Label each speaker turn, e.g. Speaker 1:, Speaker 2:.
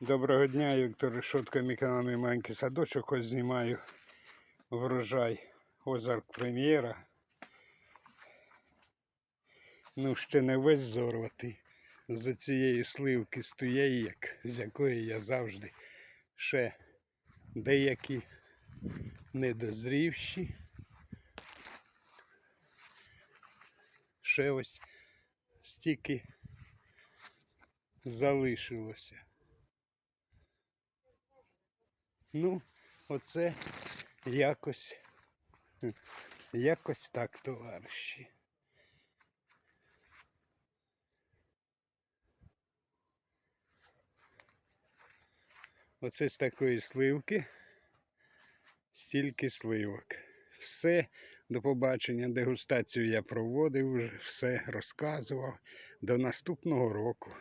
Speaker 1: Доброго дня, Віктор Решотка, мій канал «Мій маленький садочок. Ось знімаю врожай Озарк Прем'єра. Ну, ще не весь зорватий. З цієї сливки тієї, як, з якої я завжди ще деякі недозрівші. Ще ось стільки залишилося. Ну, оце якось, якось так, товариші. Оце з такої сливки стільки сливок. Все, до побачення, дегустацію я проводив, все розказував. До наступного року.